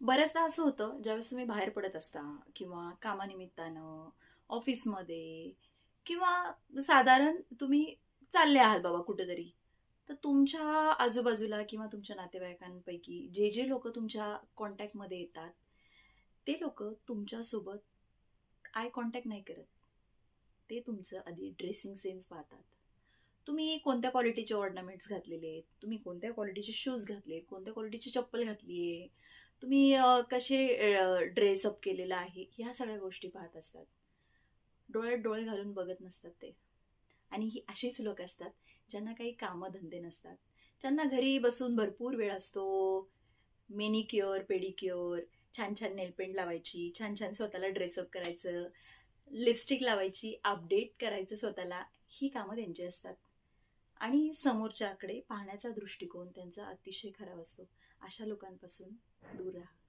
बऱ्याचदा असं होतं ज्यावेळेस तुम्ही बाहेर पडत असता किंवा कामानिमित्तानं ऑफिसमध्ये किंवा साधारण तुम्ही चालले आहात बाबा कुठेतरी तर तुमच्या आजूबाजूला किंवा तुमच्या नातेवाईकांपैकी जे जे लोक तुमच्या कॉन्टॅक्टमध्ये येतात ते लोक तुमच्यासोबत आय कॉन्टॅक्ट नाही करत. ते तुमचं आधी ड्रेसिंग सेन्स पाहतात. तुम्ही कोणत्या क्वालिटीचे ऑर्नामेंट्स घातलेले आहेत? तुम्ही कोणत्या क्वालिटीचे शूज घातले कोणत्या क्वालिटीची चप्पल घातली आहे तुम्ही कसे ड्रेसअप केलेला आहे? ह्या सगळ्या गोष्टी पाहत असतात. डोळ्यात डोळे घालून बघत नसतात ते. आणि ही अशीच लोक असतात ज्यांना काही कामधंदे नसतात. ज्यांना घरी बसून भरपूर वेळ असतो. मेनिक्युअर पेडिक्युअर छान छान नेलपेंट लावायची छान छान स्वतःला ड्रेसअप करायचं लिपस्टिक लावायची अपडेट करायचं स्वतःला ही कामं त्यांची असतात. आणि समोरच्याकडे पाहण्याचा दृष्टिकोन त्यांचा अतिशय खराब असतो. अशा लोकांपासून दूर राहा.